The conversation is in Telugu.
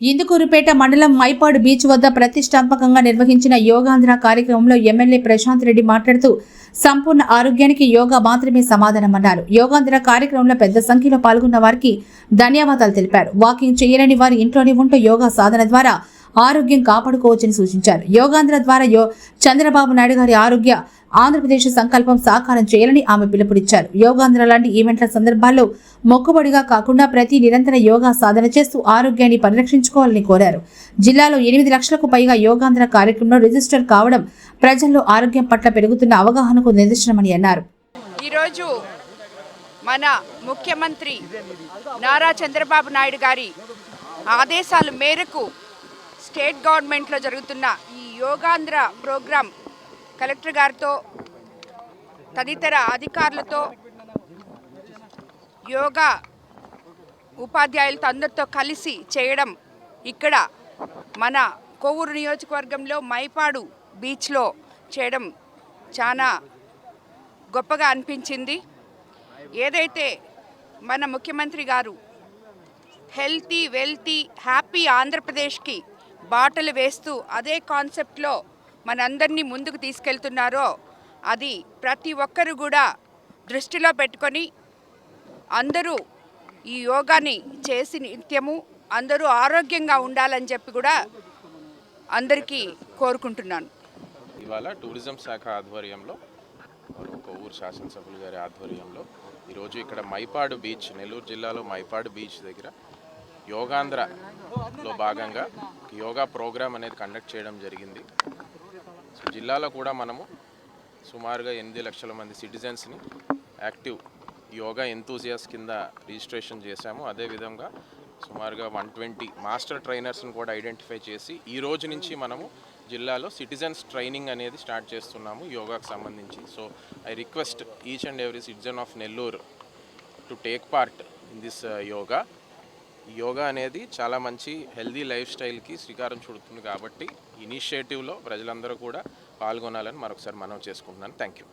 ఇందుకూరుపేట మండలం మైపాడు బీచ్ వద్ద ప్రతిష్టాత్మకంగా నిర్వహించిన యోగాంధ్ర కార్యక్రమంలో ఎమ్మెల్యే ప్రశాంత్ రెడ్డి మాట్లాడుతూ సంపూర్ణ ఆరోగ్యానికి యోగా మాత్రమే సమాధానమన్నారు. యోగాంధ్ర కార్యక్రమంలో పెద్ద సంఖ్యలో పాల్గొన్న వారికి ధన్యవాదాలు తెలిపారు. వాకింగ్ చేయలేని వారు ఇంట్లోనే ఉంటూ యోగా సాధన ద్వారా ఆరోగ్యం కాపాడుకోవచ్చని సూచించారు. యోగాంధ్ర ద్వారా యో చంద్రబాబు నాయుడు గారి ఆరోగ్య ఆంధ్రప్రదేశ్ సంకల్పం సాకారం చేయాలని ఆమె పిలుపునిచ్చారు. యోగాంధ్ర లాంటి ఈవెంట్ల సందర్భాల్లో మొక్కుబడిగా కాకుండా ప్రతి నిరంతర యోగా సాధన చేస్తూ ఆరోగ్యాన్ని పరిరక్షించుకోవాలని కోరారు. జిల్లాలో ఎనిమిది లక్షలకు పైగా యోగాంధ్ర కార్యక్రమంలో రిజిస్టర్ కావడం ప్రజల్లో ఆరోగ్యం పట్ల పెరుగుతున్న అవగాహనకు నిదర్శనమని అన్నారు. ఈరోజు మన ముఖ్యమంత్రి నారా చంద్రబాబు నాయుడు గారి ఆదేశాల మేరకు స్టేట్ గవర్నమెంట్లో జరుగుతున్న ఈ యోగాంధ్ర ప్రోగ్రాం కలెక్టర్ గారితో తదితర అధికారులతో యోగా ఉపాధ్యాయులతో అందరితో కలిసి చేయడం ఇక్కడ మన కొవ్వూరు నియోజకవర్గంలో మైపాడు బీచ్లో చేయడం చాలా గొప్పగా అనిపించింది. ఏదైతే మన ముఖ్యమంత్రి గారు హెల్తీ వెల్తీ హ్యాపీ ఆంధ్రప్రదేశ్కి బాటలు వేస్తూ అదే కాన్సెప్ట్లో మనందరినీ ముందుకు తీసుకెళ్తున్నారో అది ప్రతి ఒక్కరు కూడా దృష్టిలో పెట్టుకొని అందరూ ఈ యోగాని చేసి నిత్యము అందరూ ఆరోగ్యంగా ఉండాలని చెప్పి కూడా అందరికీ కోరుకుంటున్నాను. ఇవాళ టూరిజం శాఖ ఆధ్వర్యంలో ఒక ఊరు శాసనసభ్యులు గారి ఆధ్వర్యంలో ఈరోజు ఇక్కడ మైపాడు బీచ్ నెల్లూరు జిల్లాలో మైపాడు బీచ్ దగ్గర యోగాంధ్ర లో భాగంగా యోగా ప్రోగ్రామ్ అనేది కండక్ట్ చేయడం జరిగింది. సో జిల్లాలో కూడా మనము సుమారుగా ఎనిమిది లక్షల మంది సిటిజన్స్ని యాక్టివ్ యోగా ఎంతూజియాస్ కింద రిజిస్ట్రేషన్ చేశాము. అదేవిధంగా సుమారుగా వన్ ట్వంటీ మాస్టర్ ట్రైనర్స్ని కూడా ఐడెంటిఫై చేసి ఈ రోజు నుంచి మనము జిల్లాలో సిటిజన్స్ ట్రైనింగ్ అనేది స్టార్ట్ చేస్తున్నాము యోగాకు సంబంధించి. So I request each and every citizen of Nellore to take part in this yoga. Yoga అనేది చాలా మంచి హెల్దీ లైఫ్ స్టైల్కి శ్రీకారం చుడుతుంది కాబట్టి ఇనిషియేటివ్లో ప్రజలందరూ కూడా పాల్గొనాలని మరొకసారి మనం చేసుకుంటున్నాను. Thank you